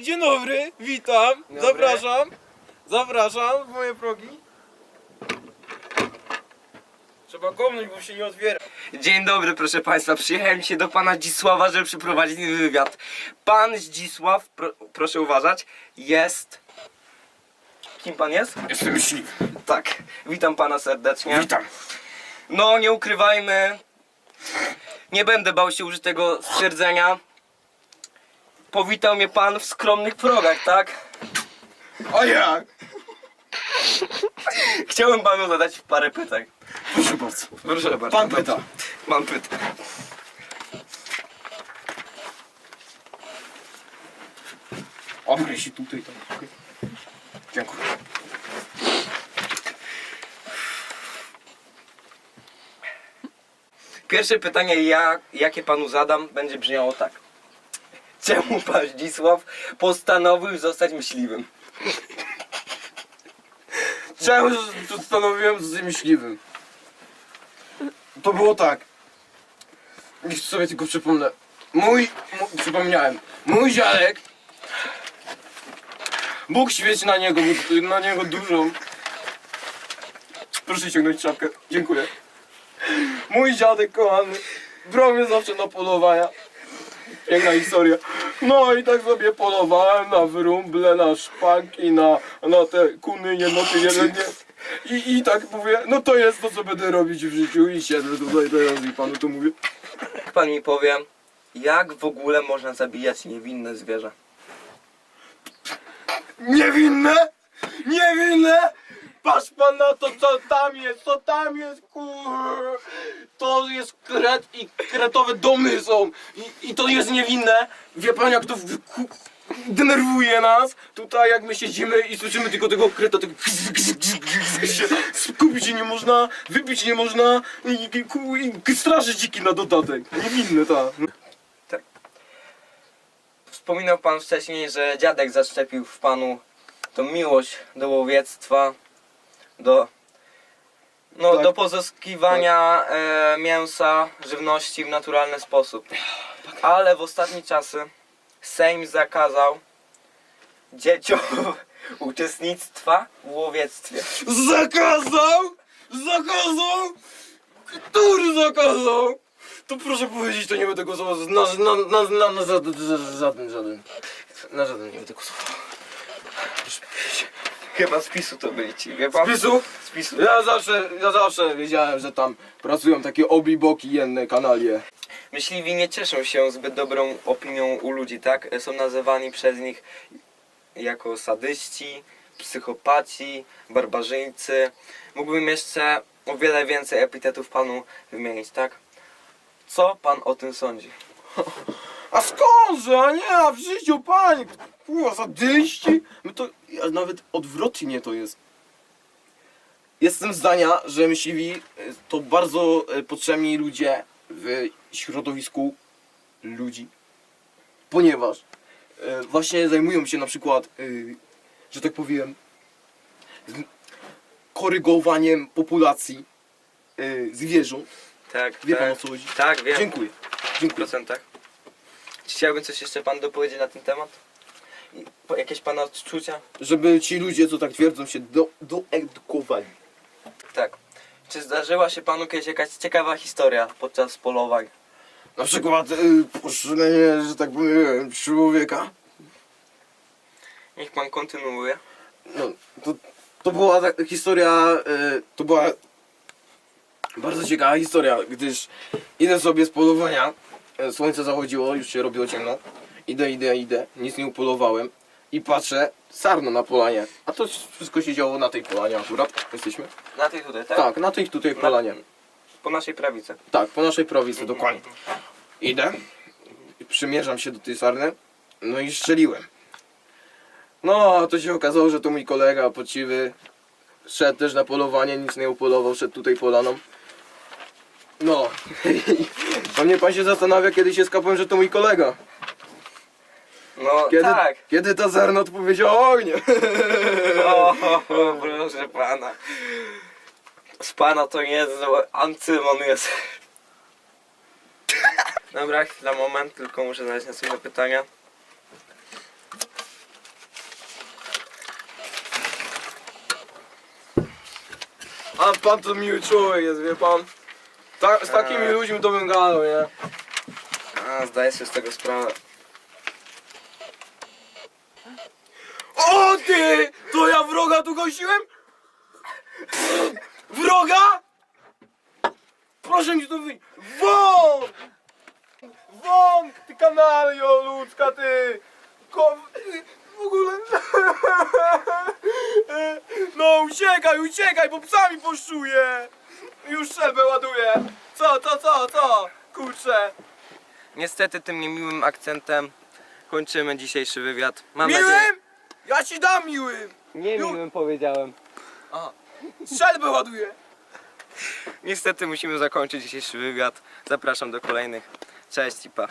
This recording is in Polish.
dzień dobry, witam, dobry. zapraszam, zapraszam w moje progi. Trzeba komnąć, bo się nie otwiera. Dzień dobry, proszę Państwa. Przyjechałem się do Pana Zdzisława, żeby przeprowadzić wywiad. Pan Zdzisław, pro, proszę uważać, jest... Kim Pan jest? Jestem myśliwy. Tak, witam Pana serdecznie. Witam. No, nie ukrywajmy. Nie będę bał się użyć tego stwierdzenia. Powitał mnie Pan w skromnych progach, tak? A jak? Chciałem Panu zadać parę pytań. Proszę bardzo. Proszę bardzo. Pan pyta. Mam pytanie. Obrę się tutaj. Tak. Dziękuję. Pierwsze pytanie, ja, jakie panu zadam, będzie brzmiało tak. Czemu pan Zdzisław postanowił zostać myśliwym? Czemu postanowiłem z myśliwym? To było tak. Niech sobie tylko przypomnę. Mój, mu, przypomniałem. Mój dziadek. Bóg świeci na niego, na niego dużą. Proszę ściągnąć czapkę. Dziękuję. Mój dziadek kochany brał mnie zawsze na polowania. Piękna historia. No i tak sobie polowałem na wyrumble, na szpanki, na, na te kuny, jenoty, jelenie. I, I tak mówię, no to jest to, co będę robić w życiu i siedzę tutaj teraz i panu to mówię. Pan mi powie, jak w ogóle można zabijać niewinne zwierzę? Niewinne! Niewinne! Patrz pan na to, co tam jest, co tam jest, kur... To jest kret i kretowe domy są. I, i to jest niewinne. Wie pan jak to w- ku... denerwuje nas? Tutaj jak my siedzimy i słyszymy tylko tego kreta, tego... Skupić się nie można, wypić nie można i, i, ku- i straży dziki na dodatek. Niewinne, tak. Wspominał pan wcześniej, że dziadek zaszczepił w panu tą miłość do łowiectwa, do, no, Tak. do pozyskiwania e, mięsa, żywności w naturalny sposób. Ale w ostatnie czasy Sejm zakazał dzieciom uczestnictwa w łowiectwie. Zakazał! Zakazał! Który zakazał? To proszę powiedzieć, to nie będę głosował na, na, na, na, na żaden, żaden, żaden. Na żaden nie będę głosował. Proszę powiedzieć. Chyba z PiSu to byli ci, wie pan? Spisu? Z PiSu. Ja zawsze, ja zawsze wiedziałem, że tam pracują takie obiboki jenne kanalie. Myśliwi nie cieszą się zbyt dobrą opinią u ludzi, tak? Są nazywani przez nich jako sadyści, psychopaci, barbarzyńcy. Mógłbym jeszcze o wiele więcej epitetów panu wymienić, tak? Co pan o tym sądzi? A skądże? A nie, a w życiu, panie! Kurwa, sadyści! No to a nawet odwrotnie to jest. Jestem zdania, że myśliwi e, to bardzo e, potrzebni ludzie w środowisku ludzi. Ponieważ e, właśnie zajmują się na przykład, że tak powiem, korygowaniem populacji zwierząt. Tak, Wie tak. pan o co chodzi? Tak, wiem. Dziękuję. W Dziękuję. procentach. Chciałby coś jeszcze pan dopowiedzieć na ten temat? I po- Jakieś pana odczucia? żeby ci ludzie, co tak twierdzą, się do, doedukowali. Tak. Czy zdarzyła się panu kiedyś jakaś ciekawa historia podczas polowań? Na przykład y, że tak powiem, człowieka. Niech pan kontynuuje. No, to, to była ta historia, y, to była bardzo ciekawa historia, gdyż idę sobie z polowania, słońce zachodziło, już się robiło ciemno. Idę, idę, idę, nic nie upolowałem i patrzę, sarno na polanie. A to wszystko się działo na tej polanie akurat, jesteśmy? Na tej tutaj, tak? Tak, na tej tutaj polanie. Po naszej prawicy. Tak, po naszej prowincji, dokładnie. Idę, przymierzam się do tej sarny, no i strzeliłem. No, a to się okazało, że to mój kolega poczciwy. Szedł też na polowanie, nic nie upolował, szedł tutaj polaną. No, A mnie pan się zastanawia, kiedy się skapłem, że to mój kolega. No Kiedy, tak. kiedy to zerno odpowiedział o ognie. O, proszę pana. Z pana to nie jest zło- Ancymon jest. Dobra, chwila, moment, tylko muszę znaleźć następne pytania. A pan to miły człowiek jest, wie pan. Ta, z takimi ludźmi to bym gadał, nie? A, zdaję sobie z tego sprawę. O ty! To ja wroga tu gościłem? Wroga? Proszę mi to wyjść. Won! Won! Ty kanalio ludzka, ty! Ko... W ogóle... No uciekaj, uciekaj, bo psami poszczuję! Już strzelbę ładuję! Co, co, co, co? Kurczę! Niestety tym niemiłym akcentem kończymy dzisiejszy wywiad. Mam nadzieję... Miłym? Ja ci dam miłym! Niemiłym powiedziałem. Strzelbę ładuję! Niestety musimy zakończyć dzisiejszy wywiad. Zapraszam do kolejnych. Cześć i pa.